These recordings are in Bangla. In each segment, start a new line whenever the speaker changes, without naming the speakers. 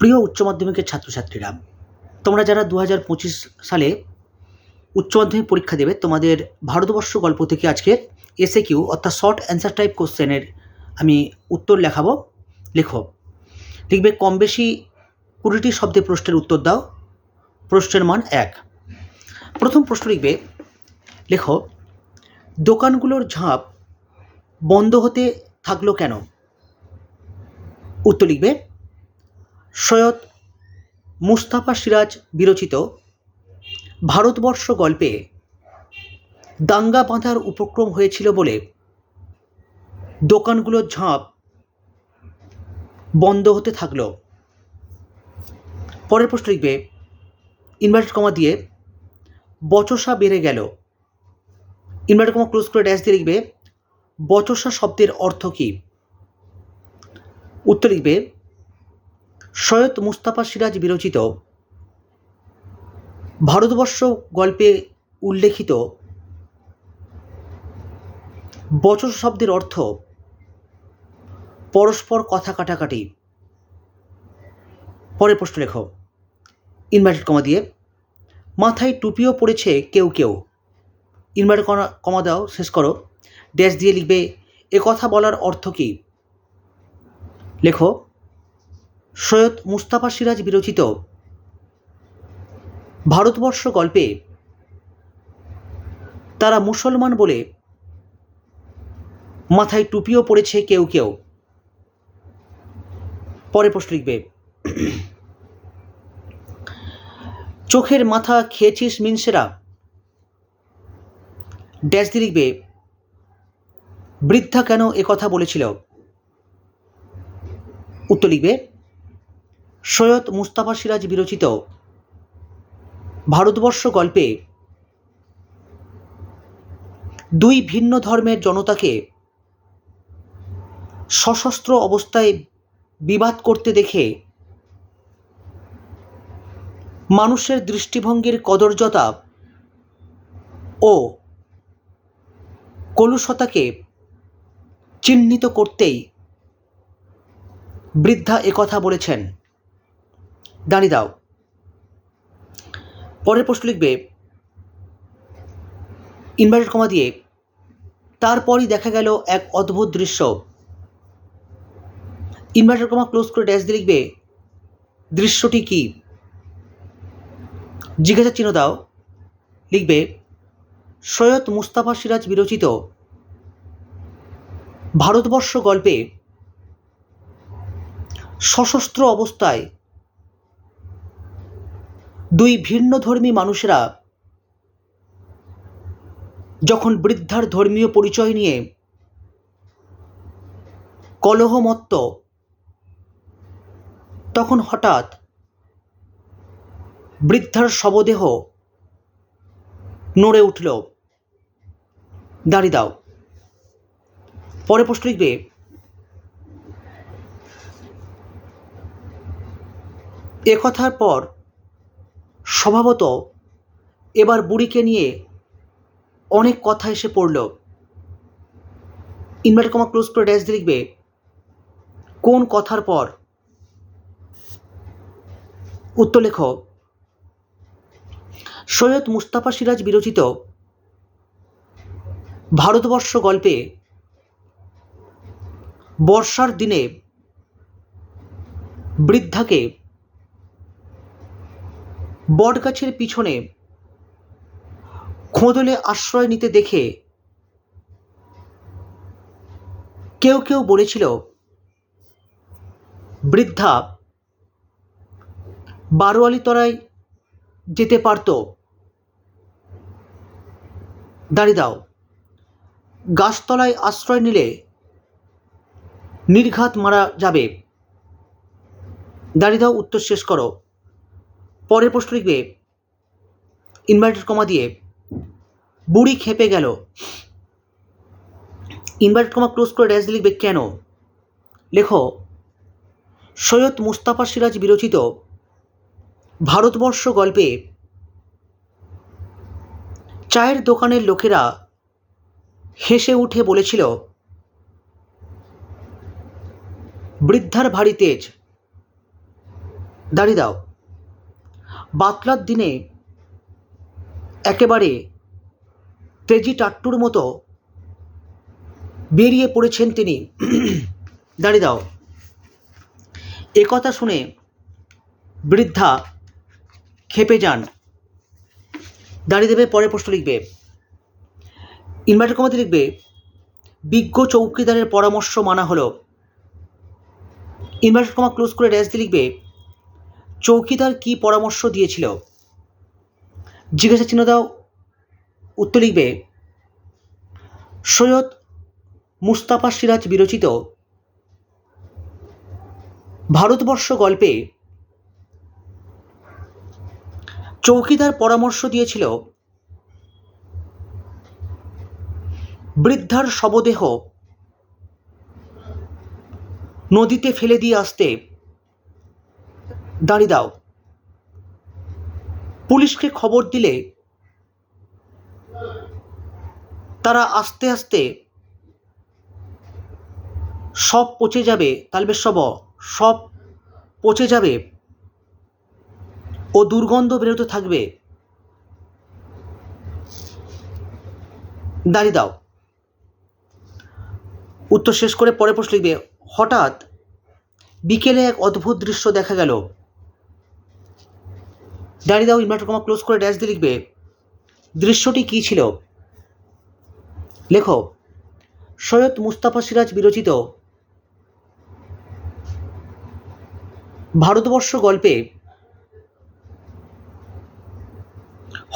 প্রিয় উচ্চ মাধ্যমিকের ছাত্রছাত্রীরা, তোমরা যারা দু হাজার পঁচিশ সালে উচ্চ মাধ্যমিক পরীক্ষা দেবে, তোমাদের ভারতবর্ষ গল্প থেকে আজকে এসে কিউ অর্থাৎ শর্ট অ্যান্সার টাইপ কোশ্চেনের আমি উত্তর লেখাবো। লেখো। লিখবে, কম বেশি কুড়িটি শব্দে প্রশ্নের উত্তর দাও। প্রশ্নের মান এক। প্রথম প্রশ্ন লিখবে, লেখো, দোকানগুলোর ঝাঁপ বন্ধ হতে থাকল কেন? উত্তর লিখবে সৈয়দ মুস্তাফা সিরাজ বিরচিত ভারতবর্ষ গল্পে দাঙ্গা বাঁধার উপক্রম হয়েছিল বলে দোকানগুলোর ঝাঁপ বন্ধ হতে থাকল। পরের প্রশ্ন লিখবে, ইনভার্টেড কমা দিয়ে বচসা বেড়ে গেল। ইনভার্টেড কমা ক্লোজ করে ড্যাশ দিয়ে লিখবে, বচসা শব্দের অর্থ কী? উত্তর লিখবে সৈয়দ মুস্তাফা সিরাজ বিরচিত। ভারতবর্ষ গল্পে উল্লেখিত। বচস শব্দের অর্থ, পরস্পর কথা কাটাকাটি। পরের প্রশ্ন লেখো। ইনভার্টেড কমা দিয়ে, মাথায় টুপিও পড়েছে কেউ কেউ। ইনভার্টেড কমা দাও, শেষ করো। ড্যাশ দিয়ে লিখবে, এ কথা বলার অর্থ কী? লেখো সৈয়দ মুস্তাফা সিরাজ বিরচিত। ভারতবর্ষ গল্পে তারা মুসলমান বলে মাথায় টুপিও পড়েছে কেউ কেউ। পরে প্রশ্ন লিখবে। চোখের মাথা খেয়েছিস মিনসেরা? ড্যাশ দিয়ে লিখবে, বৃদ্ধা কেন কথা বলেছিল? উত্তর লিখবে সৈয়দ মুস্তাফা সিরাজ বিরচিত ভারতবর্ষ গল্পে দুই ভিন্ন ধর্মের জনতাকে সশস্ত্র অবস্থায় বিবাদ করতে দেখে মানুষের দৃষ্টিভঙ্গির কদর্যতা ও কলুষতাকে চিহ্নিত করতেই বৃদ্ধা একথা বলেছেন। দাঁড়িয়ে দাও। পরের প্রশ্ন লিখবে ইনভার্টেড কমা দিয়ে, তারপরই দেখা গেল এক অদ্ভুত দৃশ্য। ইনভার্টেড কমা ক্লোজ করে ড্যাশ দিয়ে লিখবে, দৃশ্যটি কি? জিজ্ঞাসা চিহ্ন দাও। লিখবে, সৈয়দ মুস্তাফা সিরাজ বিরচিত, ভারতবর্ষ গল্পে সশস্ত্র অবস্থায় দুই ভিন্ন ধর্মী মানুষেরা যখন বৃদ্ধার ধর্মীয় পরিচয় নিয়ে কলহমত্ত, তখন হঠাৎ বৃদ্ধার শবদেহ নড়ে উঠল। দাঁড়িয়ে দাও। পরে প্রশ্ন লিখবে একথার পর স্বভাবত এবার বুড়িকে নিয়ে অনেক কথা এসে পড়ল। ইনভার্টার কমা ক্লোজ করে ড্যাশ দিয়ে লিখবে, কোন কথার পর? উত্তর লেখ, সৈয়দ মুস্তাফা সিরাজ বিরচিত ভারতবর্ষ গল্পে বর্ষার দিনে বৃদ্ধাকে বটগাছের পিছনে খোঁদলে আশ্রয় নিতে দেখে কেউ কেউ বলেছিল, বৃদ্ধা বারোয়ালি তরায় যেতে পারত। দাঁড়িয়ে দাও। গাছতলায় আশ্রয় নিলে নির্ঘাত মারা যাবে। দাঁড়িয়ে দাও, উত্তর শেষ করো। পরের প্রশ্ন লিখবে। ইনভার্টেড কমা দিয়ে বুড়ি খেপে গেল। ইনভার্টেড কমা ক্লোজ করে ড্যাশ লিখবে কেন? লেখো, সৈয়দ মুস্তাফা সিরাজ বিরচিত ভারতবর্ষ গল্পে চায়ের দোকানের লোকেরা হেসে উঠে বলেছিল, বৃদ্ধার ভারী তেজ দাঁড়িয়ে দাও। বাতলার দিনে একেবারে তেজি টাট্টুর মতো বেরিয়ে পড়েছেন তিনি। দাঁড়িয়ে দাও। একথা শুনে বৃদ্ধা খেপে যান। দাঁড়িয়ে দেবে পরে প্রশ্ন লিখবে। ইনভার্টার কমাতে লিখবে, বিজ্ঞ চৌকিদারের পরামর্শ মানা হলো। ইনভার্টার কমা ক্লোজ করে ড্যাশ দিয়ে লিখবে চৌকিদার কি পরামর্শ দিয়েছিল? জিজ্ঞাসা চিহ্ন দাও। উত্তর লিখবে, সৈয়দ মুস্তাফা সিরাজ বিরচিত ভারতবর্ষ গল্পে চৌকিদার পরামর্শ দিয়েছিল বৃদ্ধার শবদেহ নদীতে ফেলে দিয়ে আসতে দাঁড়িয়ে দাও। পুলিশকে খবর দিলে তারা আস্তে আস্তে সব পচে যাবে। তালবে সব সব পচে যাবে। ও দুর্গন্ধ বেরোতে থাকবে। দাঁড়িয়ে দাও। উত্তর শেষ করে পরে প্রশ্ন লিখবে, হঠাৎ বিকেলে এক অদ্ভুত দৃশ্য দেখা গেল। দাঁড়িয়ে দাও ইনভার্টার কমা ক্লোজ করে ড্যাশ দিয়ে লিখবে। দৃশ্যটি কী ছিল? লেখো, সৈয়দ মুস্তাফা সিরাজ বিরচিত। ভারতবর্ষ গল্পে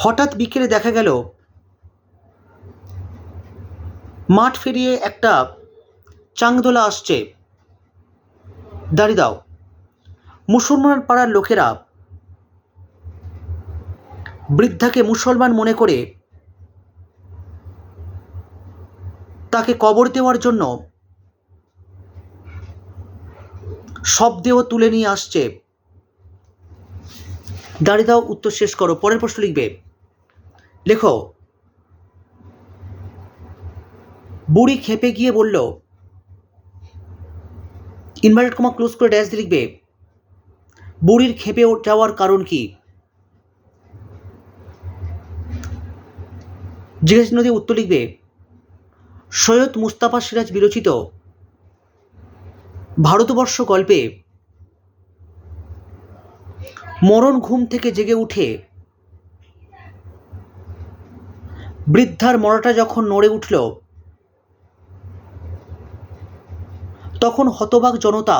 হঠাৎ বিকেলে দেখা গেল, মাঠ ফিরিয়ে একটা চাংদোলা আসছে। দাঁড়িয়ে দাও, মুসলমান পাড়ার লোকেরা বৃদ্ধাকে মুসলমান মনে করে তাকে কবর দেওয়ার জন্য শবদেহ তুলে নিয়ে আসছে। দাঁড়িয়ে দাও, উত্তর শেষ করো। পরের প্রশ্ন লিখবে। লেখো, বুড়ি খেপে গিয়ে বলল ইনভার্টেড কমা ক্লোজ করে ড্যাশ লিখবে, বুড়ির খেপে যাওয়ার কারণ কি? জিজ্ঞাসা দিয়ে উত্তর লিখবে, সৈয়দ মুস্তাফা সিরাজ বিরচিত ভারতবর্ষ গল্পে, মরণ ঘুম থেকে জেগে উঠে, বৃদ্ধার মরাটা যখন নড়ে উঠল, তখন হতবাক জনতা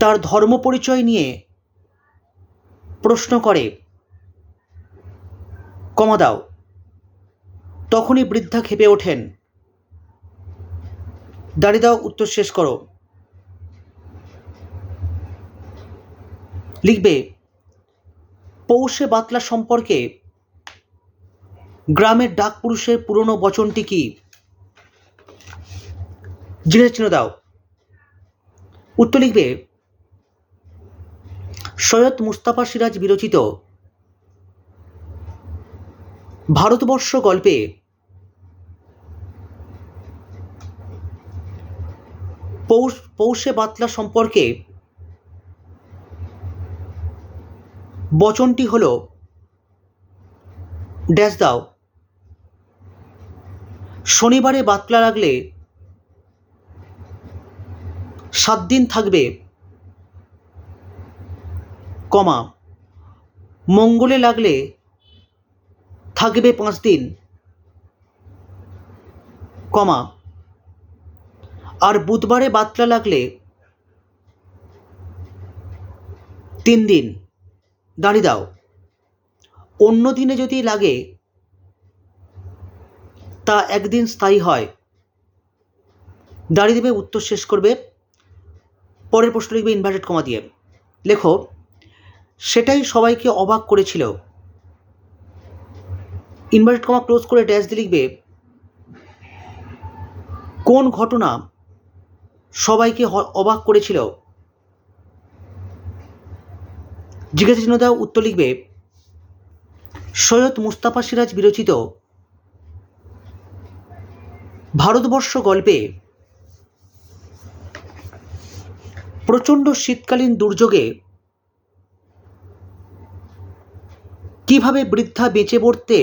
তার ধর্ম পরিচয় নিয়ে প্রশ্ন করে। কমা দাও। তখনই বৃদ্ধা খেপে ওঠেন। দাঁড়িয়ে দাও, উত্তর শেষ করো। লিখবে, পৌষে বাতলা সম্পর্কে গ্রামের ডাক পুরুষের পুরনো বচনটি কি? জিজ্ঞাসা চিহ্ন দাও। উত্তর লিখবে, সৈয়দ মুস্তাফা সিরাজ বিরচিত ভারতবর্ষ গল্পে। পৌষ, পৌষে বাতলা সম্পর্কে বচনটি হল, ড্যাশ দাও। শনিবারে বাতলা লাগলে সাত দিন থাকবে। কমা, মঙ্গলে লাগলে থাকবে পাঁচ দিন, কমা। আর বুধবারে বাতলা লাগলে তিন দিন দাঁড়িয়ে দাও। অন্য দিনে যদি লাগে, তা একদিন স্থায়ী হয়। দাঁড়িয়ে দেবে, উত্তর শেষ করবে। পরের প্রশ্ন লিখবে ইনভার্টেড কমা দিয়ে। লেখো, সেটাই সবাইকে অবাক করেছিল। ইনভার্টেড কমা ক্লোজ করে ড্যাশ দিয়ে লিখবে, কোন ঘটনা সবাইকে অবাক করেছিল? জিজ্ঞাসা চিহ্ন দাও উত্তর লিখবে, সৈয়দ মুস্তাফা সিরাজ বিরচিত ভারতবর্ষ গল্পে প্রচণ্ড শীতকালীন দুর্যোগে কীভাবে বৃদ্ধা বেঁচে পড়তে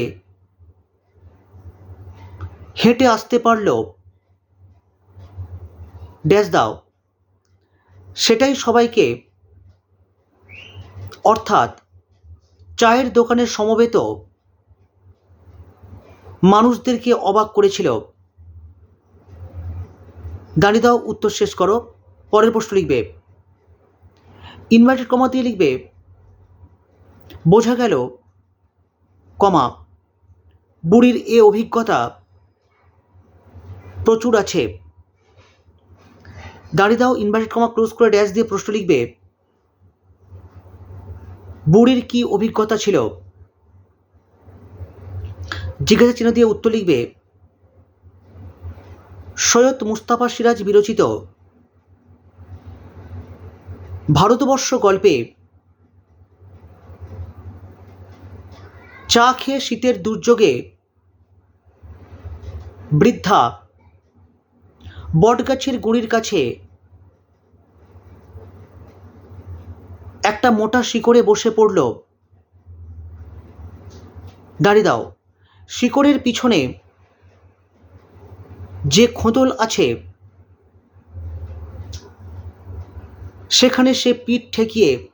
হেঁটে আসতে পারল ড্যাশ দাও। সেটাই সবাইকে, অর্থাৎ চায়ের দোকানের সমবেত মানুষদেরকে অবাক করেছিল। দাঁড়িয়ে দাও, উত্তর শেষ করো, পরের প্রশ্ন লিখবে। ইনভার্টেড কমা দিয়ে লিখবে, বোঝা গেল, কমা, বুড়ির এ অভিজ্ঞতা প্রচুর আছে। দাঁড়িয়ে দাও ইনভার্টেড কমা ক্লোজ করে ড্যাশ দিয়ে প্রশ্ন লিখবে। বুড়ির কি অভিজ্ঞতা ছিল? জিজ্ঞাসা চিহ্ন দিয়ে উত্তর লিখবে, সৈয়দ মুস্তাফা সিরাজ বিরচিত। ভারতবর্ষ গল্পে, চা খেয়ে শীতের দুর্যোগে বৃদ্ধা বটগাছের গুঁড়ির কাছে একটা মোটা শিকড়ে বসে পড়ল। দাঁড়িয়ে দাও, শিকড়ের পিছনে যে খোঁতল আছে, সেখানে সে পিঠ ঠেকিয়ে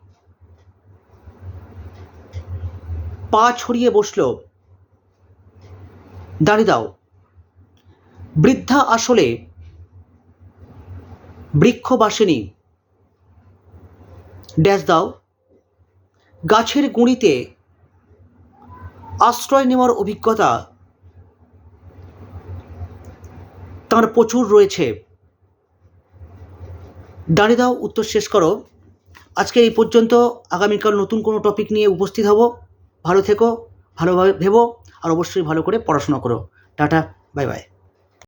পা ছড়িয়ে বসল। দাঁড়িয়ে দাও, বৃদ্ধা আসলে বৃক্ষবাসিনী। ড্যাশ দাও। গাছের গুঁড়িতে আশ্রয় নেওয়ার অভিজ্ঞতা তার প্রচুর রয়েছে। দাঁড়িয়ে দাও, উত্তর শেষ করো। আজকে এই পর্যন্ত আগামীকাল নতুন কোনো টপিক নিয়ে উপস্থিত হব। ভালো থেকো, ভালোভাবে ভেবো, আর অবশ্যই ভালো করে পড়াশোনা করো। Tata bye bye